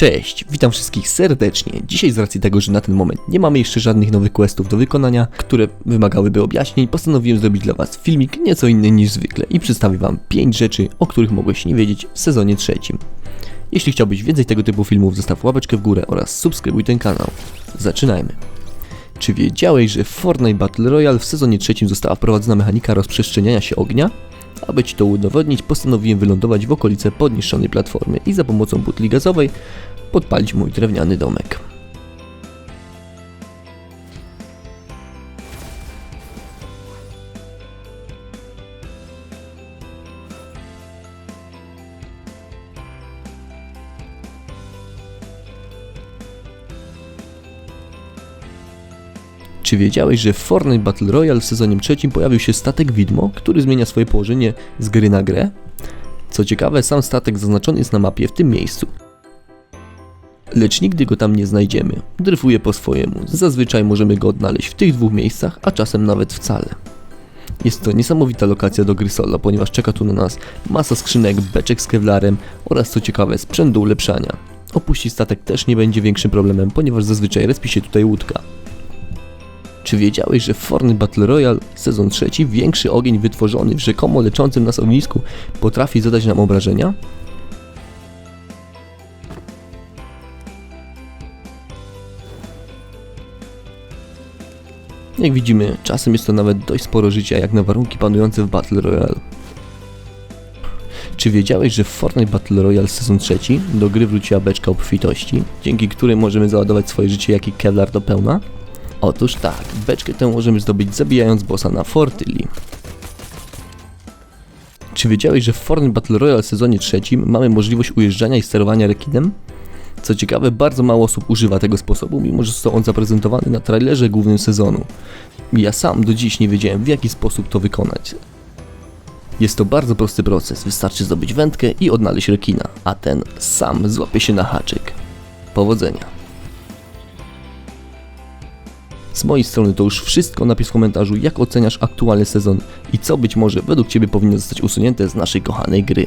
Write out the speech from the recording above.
Cześć, witam wszystkich serdecznie. Dzisiaj z racji tego, że na ten moment nie mamy jeszcze żadnych nowych questów do wykonania, które wymagałyby objaśnień, postanowiłem zrobić dla Was filmik nieco inny niż zwykle i przedstawię Wam 5 rzeczy, o których mogłeś nie wiedzieć w sezonie trzecim. Jeśli chciałbyś więcej tego typu filmów, zostaw łapeczkę w górę oraz subskrybuj ten kanał. Zaczynajmy. Czy wiedziałeś, że w Fortnite Battle Royale w sezonie trzecim została wprowadzona mechanika rozprzestrzeniania się ognia? Aby Ci to udowodnić, postanowiłem wylądować w okolice podniszczonej platformy i za pomocą butli gazowej podpalić mój drewniany domek. Czy wiedziałeś, że w Fortnite Battle Royale w sezonie trzecim pojawił się statek widmo, który zmienia swoje położenie z gry na grę? Co ciekawe, sam statek zaznaczony jest na mapie w tym miejscu. Lecz nigdy go tam nie znajdziemy. Dryfuje po swojemu. Zazwyczaj możemy go odnaleźć w tych dwóch miejscach, a czasem nawet wcale. Jest to niesamowita lokacja do gry solo, ponieważ czeka tu na nas masa skrzynek, beczek z kevlarem oraz co ciekawe sprzęt do ulepszania. Opuścić statek też nie będzie większym problemem, ponieważ zazwyczaj respi się tutaj łódka. Czy wiedziałeś, że w Fortnite Battle Royale sezon trzeci większy ogień wytworzony w rzekomo leczącym nas ognisku potrafi zadać nam obrażenia? Jak widzimy, czasem jest to nawet dość sporo życia jak na warunki panujące w Battle Royale. Czy wiedziałeś, że w Fortnite Battle Royale sezon trzeci do gry wróciła beczka obfitości, dzięki której możemy załadować swoje życie jak i Kevlar do pełna? Otóż tak, beczkę tę możemy zdobyć zabijając bossa na Fortyli. Czy wiedziałeś, że w Fortnite Battle Royale sezonie trzecim mamy możliwość ujeżdżania i sterowania rekinem? Co ciekawe, bardzo mało osób używa tego sposobu, mimo że został on zaprezentowany na trailerze głównym sezonu. Ja sam do dziś nie wiedziałem w jaki sposób to wykonać. Jest to bardzo prosty proces, wystarczy zdobyć wędkę i odnaleźć rekina, a ten sam złapie się na haczyk. Powodzenia! Z mojej strony to już wszystko. Napisz w komentarzu, jak oceniasz aktualny sezon i co być może według Ciebie powinno zostać usunięte z naszej kochanej gry.